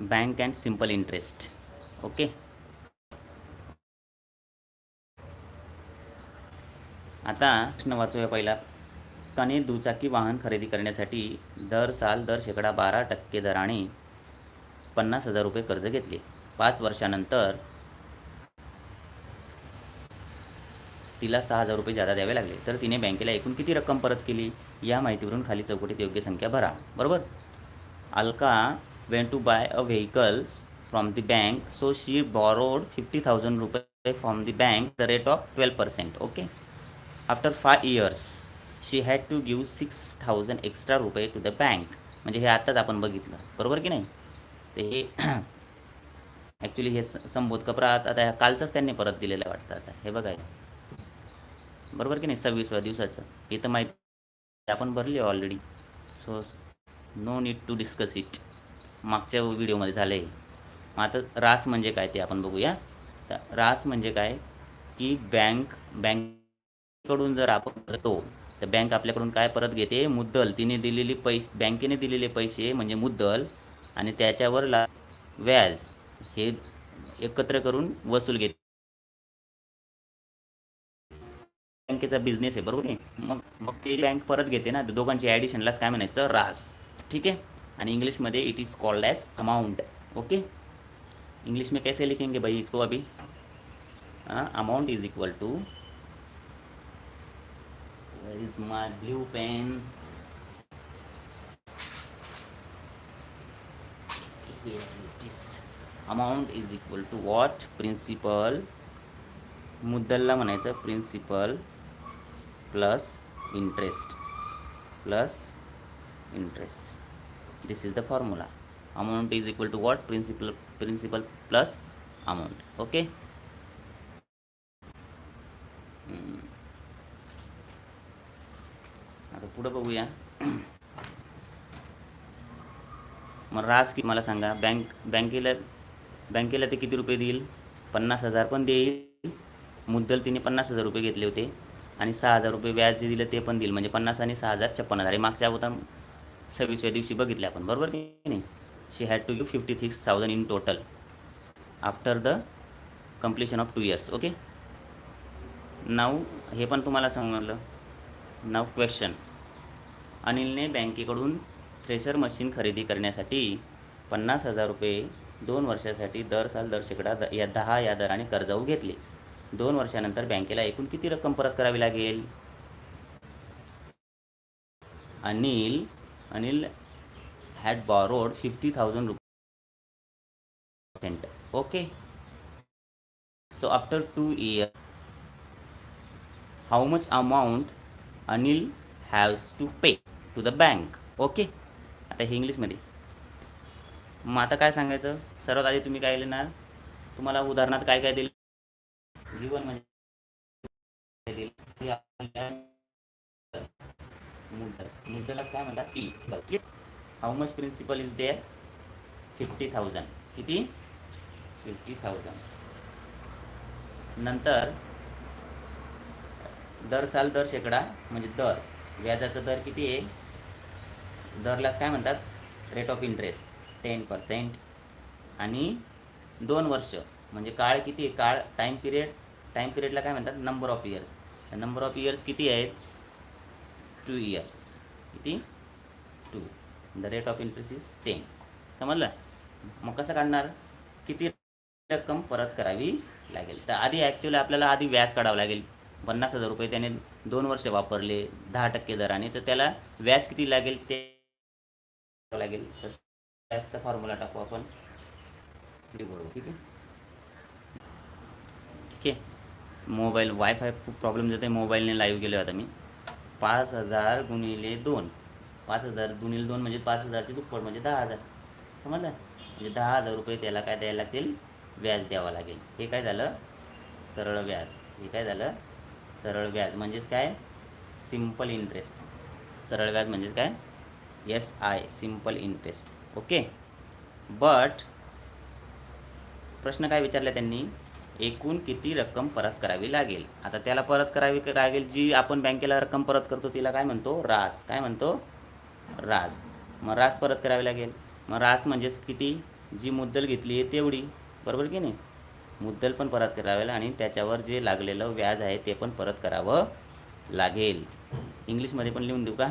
Bank and simple interest okay आता प्रश्न वाचूया पहिला. काने दुचाकी वाहन खरेदी करण्यासाठी दर साल दर शेकडा बारा टक्के दराने पन्नास हजार रुपये कर्ज घेतले. पाच वर्षानंतर तिला सहा हजार रुपये जादा द्यावे लागले. तर तिने बँकेला एकूण किती रक्कम परत केली? या माहितीवरून खाली चौकटीत योग्य संख्या भरा. बरोबर? Alka went to buy a vehicles from the bank so she borrowed fifty thousand रुपये from bank bank the rate of twelve percent okay after five years she had to give six thousand extra रुपये to the bank म्हणजे हे आत्ताच आपण बघितलं. बरोबर की नाही? ते हे ॲक्च्युली हे स- संबोध कपरा आता ह्या कालचंच त्यांनी परत दिलेलं आहे वाटतं आता. हे बघा बरोबर की नाही? सव्वीसव्या दिवसाचं. हे तर माहिती आपण भरली already so no need to discuss it मागच्या व्हिडिओमध्ये झालं आहे मग आता रास म्हणजे काय ते आपण बघूया. तर रास म्हणजे काय? की बँक बँकेकडून जर आपण करतो तर बँक आपल्याकडून काय परत घेते? मुद्दल. तिने दिलेली पैसे बँकेने दिलेले पैसे म्हणजे मुद्दल आणि त्याच्यावर ला व्याज हे एकत्र करून वसूल घेते. बँकेचा बिझनेस आहे बरोबर आहे? मग मग ती बँक परत घेते ना. दोघांची ॲडिशनलाच काय म्हणायचं? रास. ठीक आहे? आणि इंग्लिशमध्ये it is called as amount okay English में कैसे लिखेंगे भाई इसको अभी? Amount is equal to where is my blue pen amount is equal to what principal मुद्दलला म्हणायचं principal plus interest plus interest this is the formula amount is equal to what principal principal plus amount okay आता पुढं बघूया. मग रास की मला सांगा bank बँकेला बँकेला ते किती रुपये देईल? पन्नास हजार पण देईल. मुद्दल तिने पन्नास हजार रुपये घेतले होते. आणि सहा हजार रुपये व्याज जे दिलं ते पण देईल. म्हणजे पन्नास आणि सहा हजार छप्पन हजार. हे मागच्या अगोदर सव्वीसव्या दिवशी बघितले आपण बरोबर की नाही? She had to give fifty six thousand in total after the completion of two years okay नाव हे पण तुम्हाला सांगितलं. नाव क्वेश्चन अनिलने बँकेकडून थ्रेशर मशीन खरेदी करण्यासाठी पन्नास हजार रुपये दोन वर्षासाठी दर साल दर शेकडा द या दहा या दराने कर्जाऊ घेतले. दोन वर्षानंतर बँकेला एकूण किती रक्कम परत करावी लागेल? Anil Anil had borrowed fifty thousand रुपये okay so after two year how much amount Anil haves to pay to the bank okay आता हे इंग्लिशमध्ये मग आता काय सांगायचं? सर्वात आधी तुम्ही काय लिहिणार? तुम्हाला उदाहरणात काय काय दिलं? जीवन म्हणजे काय दिलं? हे आपल्या मुद्दल मुद्दलाच काय म्हणतात? P how much principal is there fifty thousand किती? फिफ्टी थाउजंड नंतर दर साल दर शेकडा म्हणजे दर. व्याजाचा दर किती आहे? दरलाच काय म्हणतात? Rate of interest ten percent आणि दोन वर्ष म्हणजे काळ किती आहे? काळ टाईम पिरियड टाईम पिरियडला काय म्हणतात? Number of years number of years किती आहेत? टू इयर्स किती? To the rate of interest is ten समजलं? मग कसं काढणार? किती रक्कम परत करावी लागेल? तर आधी ॲक्च्युली आपल्याला आधी व्याज काढावं लागेल. पन्नास हजार रुपये त्याने दोन वर्ष वापरले दहा टक्के दराने तर त्याला व्याज किती लागेल ते लागेल. तर व्याजचा फॉर्म्युला टाकू आपण. बरोबर ठीक आहे? ठीक आहे. मोबाईल वायफाय खूप प्रॉब्लेम देते मोबाईलने लाईव्ह गेलो आता मी. पाच हजार गुणिले दोन. पाच हजार गुणिले दोन म्हणजे पाच हजारचे दुप्पट म्हणजे दहा हजार. समजलं? म्हणजे दहा हजार रुपये त्याला काय द्यायला लागतील? व्याज द्यावं लागेल. हे काय झालं? सरळ व्याज. हे काय झालं? सरळ व्याज म्हणजेच काय? Simple interest. सरळ व्याज म्हणजेच काय? S I simple interest. Okay? But प्रश्न काय विचारला त्यांनी? एकूण किती रक्कम परत करावी लागेल? आता त्याला परत करावी लागेल जी आपण बँकेला रक्कम परत करतो तिला काय म्हणतो? रास. काय म्हणतो? रास. मग रास परत करावी लागेल. मग रास म्हणजेच किती? जी मुद्दल घेतली आहे तेवढी. बरोबर की नाही? मुद्दल पण परत करावेल आणि त्याच्यावर जे लागलेलं व्याज आहे ते पण परत करावं लागेल. इंग्लिशमध्ये पण लिहून देऊ का?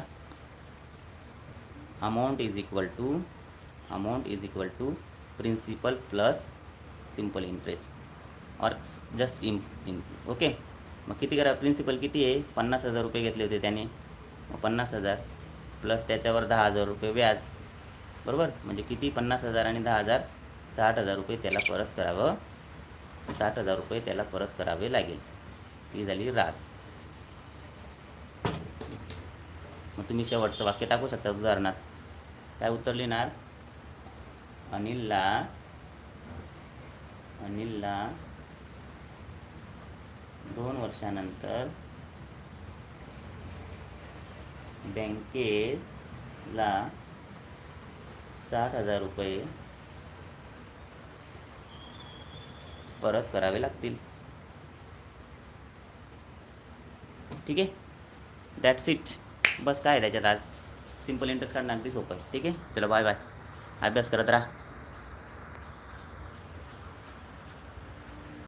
Amount is equal to amount is equal to principal plus simple interest और जस्ट इन इनक्रीज ओके मग किती करा? प्रिन्सिपल किती आहे? पन्नास हजार रुपये घेतले होते त्याने. मग पन्नास हजार प्लस त्याच्यावर दहा हजार रुपये व्याज. बरोबर? म्हणजे किती? पन्नास हजार आणि दहा हजार साठ हजार रुपये त्याला परत करावं साठ हजार रुपये त्याला परत करावे लागेल. ही झाली रास. मग तुम्ही शेवटचं वाक्य टाकू शकता उदाहरणात. काय उत्तर लिहिणार? अनिलला अनिलला दोन वर्षानंतर बँकेला साठ हजार रुपये परत करावे लागतील. ठीक आहे? दॅट्स इट बस काय आहे त्याच्यात आज? सिंपल इंटरेस्ट काढणं अगदी सोपं आहे. ठीक आहे? चलो बाय बाय अभ्यास करत राहा.